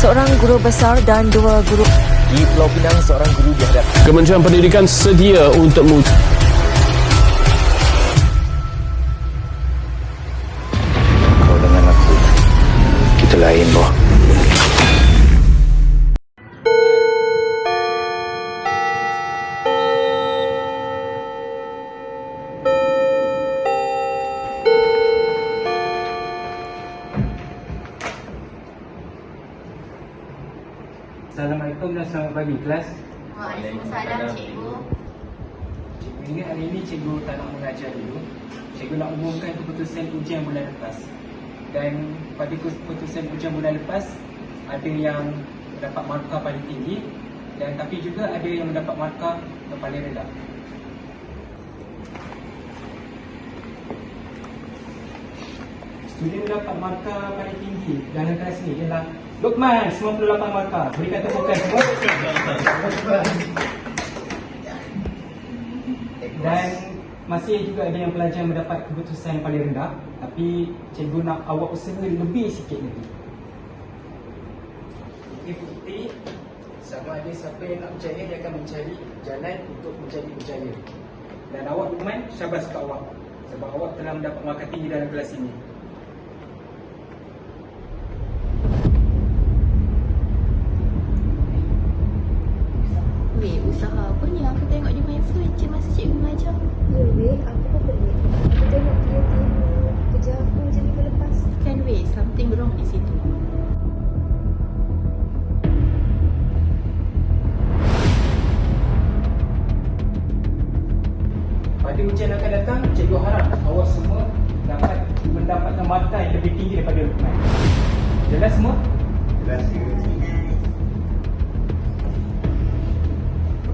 Seorang guru besar dan dua guru. Di Pulau Pinang, seorang guru dihadap. Kementerian Pendidikan sedia untuk selamat pagi kelas. Waalaikumsalam cikgu. Cikgu ingat hari ini cikgu tak nak mengajar dulu. Cikgu nak umumkan keputusan ujian bulan lepas. Dan pada keputusan ujian bulan lepas, ada yang mendapat markah paling tinggi dan tapi juga ada yang mendapat markah yang paling rendah. Student mendapat markah paling tinggi dalam kelas ini ialah Lukman 98 markah. Berikan tepukan semua. Dan masih juga ada yang pelajar mendapat keputusan yang paling rendah Tapi cikgu nak awak usaha lebih sikit lagi. Okey bukti Sama ada siapa yang nak berjaya Dia akan mencari jalan untuk menjadi berjaya. Dan awak Lukman syabas ke awak. Sebab awak telah mendapat markah tinggi dalam kelas ini Weh, usaha apa ni? Aku tengok dia main phone je masa cikgu mengajar. Ya weh, aku pun pelik. Aku tengok dia tengok kerja aku macam minggu lepas. Kan weh, something wrong di situ. Pada ujian akan datang, cikgu harap awak semua dapat mendapatkan markah yang lebih tinggi daripada Lukman Jelas semua? Jelas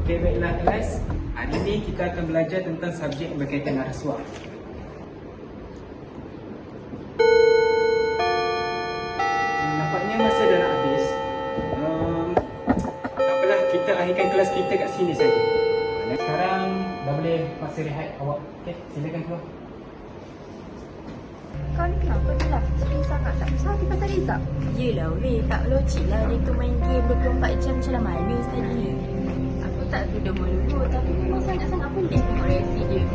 Okey, baiklah kelas. Hari ini kita akan belajar tentang subjek yang berkaitan dengan rasuah. Nampaknya masa dah nak habis. Um, tak apalah, kita akhirkan kelas kita kat sini saja. Dan sekarang dah boleh masa rehat awak. Okey, silakan keluar. Kau ni kenapa ni lah? Sering sangat tak puas hati pasal Rizak. Yelah weh, tak logik lah dia tu main game 24 jam macam mana tadi. Tak tuduh melulu tapi memang sangat-sangat tengok reaksi dia.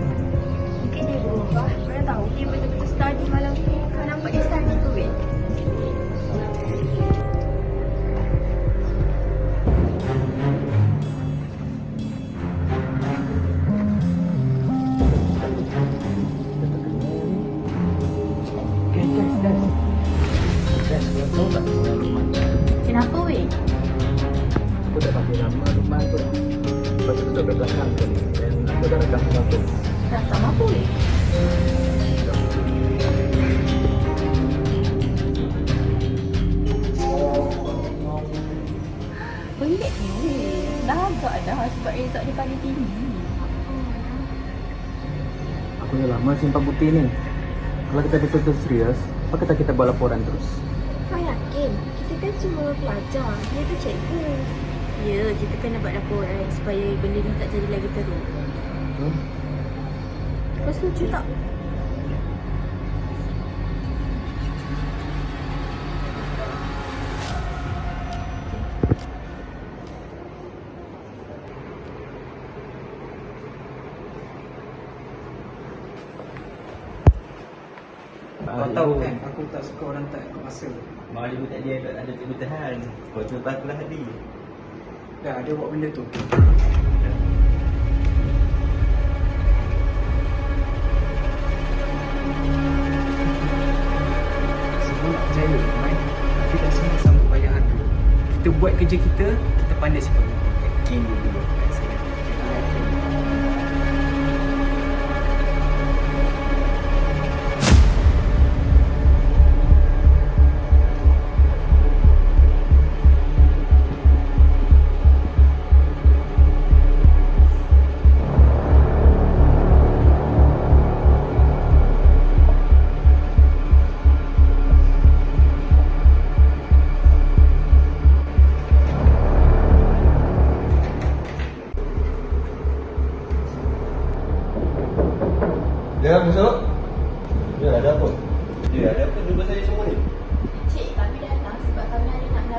Mungkin dia berubah. Mana tahu dia betul-betul study malam tu. Kau nampak dia study tu Pelik ni. Dah sebab dia paling tinggi. Aku dah lama simpan bukti ni. Kalau kita betul-betul serius, apa kata kita buat laporan terus? Kau yakin? Kita kan cuma pelajar. Dia tu cikgu. Ya, kita kena buat laporan supaya benda ni tak jadi lagi teruk. Hmm? Kau setuju tak? Kau tahu kan, aku tak suka orang tak ikut masa. Malam ibu tak dia ada ada cikgu tahan. Kau cuma aku lah tadi. Dah, dia buat benda tu. Kita buat kerja kita, kita pandai simpan bukti. Yakin dulu.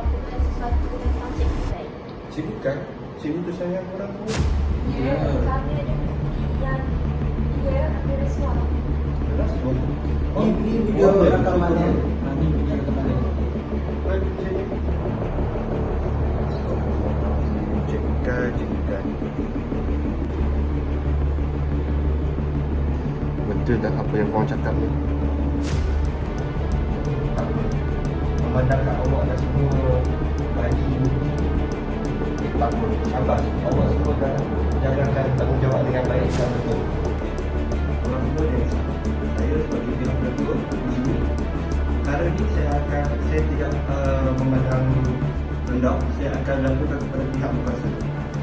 Sebab kami ada nak melakukan Cikgu kan? Cikgu tu sayang orang tu. Ya, kami ada yang dia ada rasuah. Jelas tu. Ni, ni video rakaman dia. Ha, ni video rakaman dia. Cikgu cikgu kan. Betul tak apa yang korang cakap ni? Memandangkan awak dah semua bagi bangun sabar. Awak semua dah jalankan tanggungjawab dengan baik dan betul. Orang tua dia saya sebagai pihak orang tua di sini perkara ni saya akan saya tidak uh, memandang rendah. Saya akan lakukan kepada pihak berkuasa.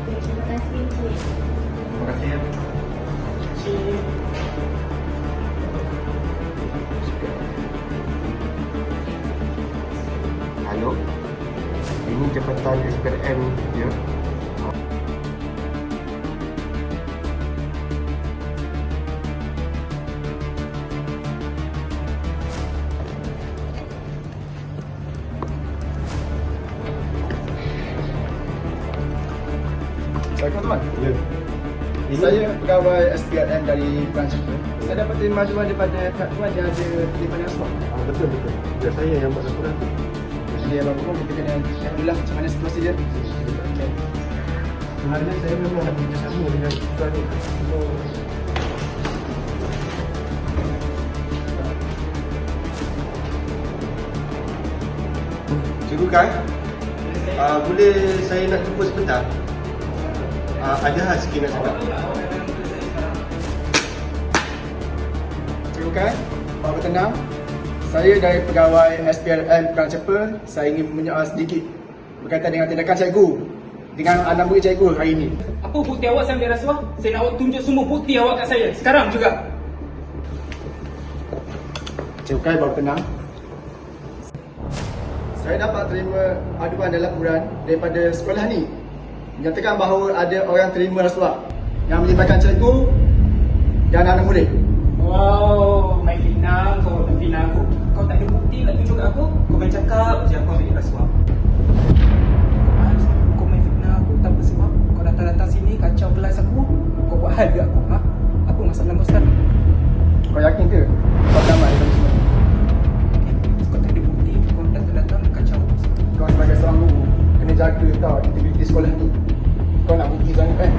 Terima kasih, terima kasih jabatan SPM ya? Assalamualaikum tuan. Ya. Saya pegawai SPRM dari itu. Saya dapat terima majuan daripada pihak tuan yang ada terlibat rasuah. Ah, betul betul. Ya, saya yang buat laporan tu. Jadi apa pun kita kena dulu lah macam mana situasi dia. Sebenarnya saya memang nak bekerjasama dengan tuan ni. Cikgu Kai, uh, boleh saya nak jumpa sebentar? Uh, ada hal sikit nak cakap. Cikgu kan, Pak Bertenang. Saya dari pegawai SPRM Perang Cepel. Saya ingin menyoal sedikit berkaitan dengan tindakan cikgu dengan anak murid cikgu hari ini. Apa bukti awak saya ambil rasuah? Saya nak awak tunjuk semua bukti awak kat saya. Sekarang juga. Cikgu Kai baru tenang. Saya dapat terima aduan dan laporan daripada sekolah ni menyatakan bahawa ada orang terima rasuah yang melibatkan cikgu dan anak murid. Wow, main fitnah kau nak fitnah aku. Kau tak ada bukti nak tunjuk kat aku. Kau main cakap je aku ambil rasuah. Ah, Kau main fitnah aku tanpa sebab. Kau datang-datang sini kacau kelas aku. Kau buat hal dekat aku. Ha? Apa masalah kau sekarang? Kau yakin ke? Kau selamat daripada semua. Kau tak ada bukti. Kau datang-datang kacau. Kau sebagai seorang guru kena jaga tau integriti sekolah ni. Kau nak bukti sangat kan?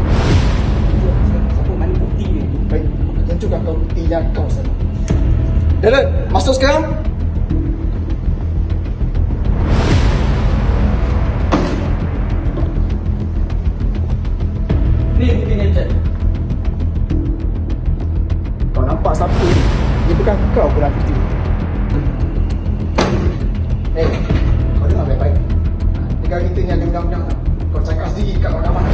Siapa mana bukti dia. Baik, tunjukkan kau bukti yang kau salah. Dylan, masuk sekarang. Nampak siapa ni? Dia bukan kau pun aku. Eh, kau dengar baik-baik. Ha, Negara kita ni ada undang-undang tau. Kau cakap sendiri kat ramai.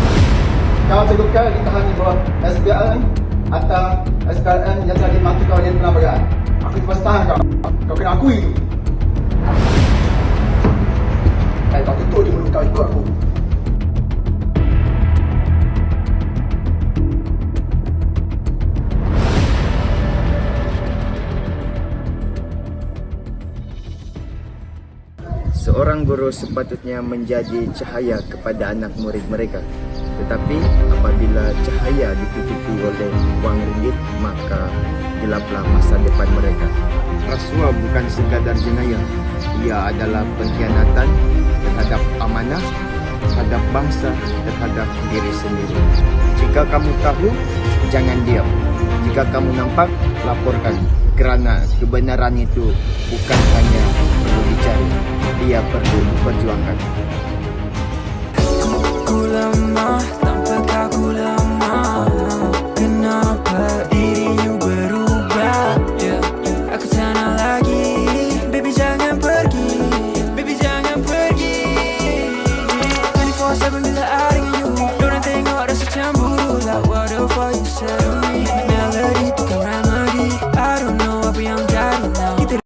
Kau teguhkan ditahan di bawah SPRM atau SPRM yang telah dimaki kau dengan penambahan. Aku terpaksa tahan kau. Kau kena akui tu. Guru sepatutnya menjadi cahaya kepada anak murid mereka. Tetapi apabila cahaya ditutupi oleh wang ringgit, maka gelaplah masa depan mereka. Rasuah bukan sekadar jenayah. Ia adalah pengkhianatan terhadap amanah, terhadap bangsa, terhadap diri sendiri. Jika kamu tahu, jangan diam. Jika kamu nampak, laporkan. Kerana kebenaran itu bukan hanya perlu dicari, dia perlu perjuangkan. Ku lemah, tanpa kau ku lemah. Kenapa?